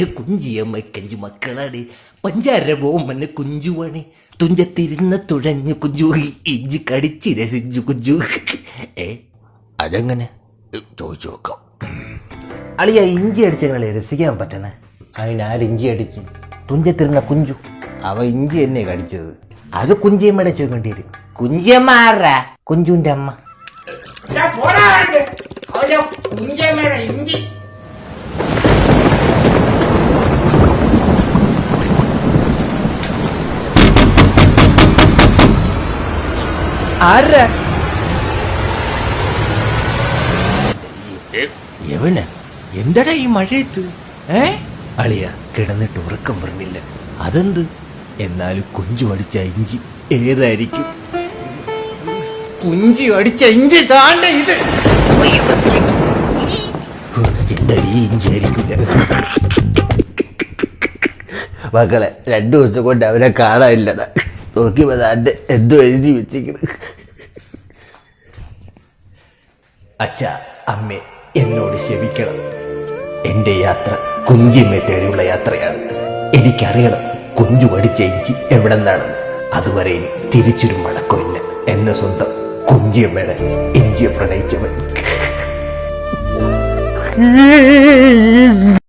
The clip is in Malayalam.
കുഞ്ചിയമ്മയ്ക്കഞ്ചു മക്കളാണ് പഞ്ചാര ഓമന് കുഞ്ചുവാണ്. തുഞ്ചത്തിരുന്ന തുഴഞ്ഞു കുഞ്ചു. ഇഞ്ചി കടിച്ച് രസിച്ചു കുഞ്ചു. ഏ അതെങ്ങനെ? ചോദിച്ചു നോക്കാം. അളിയ ഇഞ്ചി അടിച്ചങ്ങളെ രസിക്കാൻ പറ്റണേ? അതിനാര് ഇഞ്ചി അടിച്ചു? തുഞ്ചത്തിരുന്ന കുഞ്ചു. അവ ഇഞ്ചി എന്നെ കടിച്ചത്. അത് കുഞ്ചിയമ്മയുടെ ചോദിക്കേണ്ടി വരും കുഞ്ചിയമ്മ ആരാ കുഞ്ചുവിന്റെ അമ്മ. ഇഞ്ചി. ആരാ യവന് എന്തടാ ഈ മഴയത്ത്? ഏ? അളിയ കിടന്നിട്ട് ഉറക്കം പറഞ്ഞില്ല അതെന്ത്? എന്നാലും കുഞ്ചു അടിച്ച ഇഞ്ചി ഏതായിരിക്കും? കുഞ്ചി അടിച്ച ഇഞ്ചി താണ്ട ഇത്? എന്താ ഈ ഇഞ്ചി ആയിരിക്കില്ല മക്കളെ രണ്ടു ദിവസം കൊണ്ട് അവനെ കാണാനില്ലടാ. നോക്കിയപ്പോ അതാന്റെ എന്തോ എഴുതി വെച്ചിരിക്കുന്നത് അച്ഛ അമ്മേ എന്നോട് ക്ഷമിക്കണം. എന്റെ യാത്ര കുഞ്ചിയമ്മയെ തേടിയുള്ള യാത്രയാണ്. എനിക്കറിയണം കുഞ്ചു പഠിച്ച ഇഞ്ചി എവിടെ നിന്നാണെന്ന് അതുവരെ ഇനി തിരിച്ചൊരു മടക്കമില്ല എന്നെ സ്വന്തം കുഞ്ചിയമ്മയുടെ ഇഞ്ചിയെ പ്രണയിച്ചവൻ.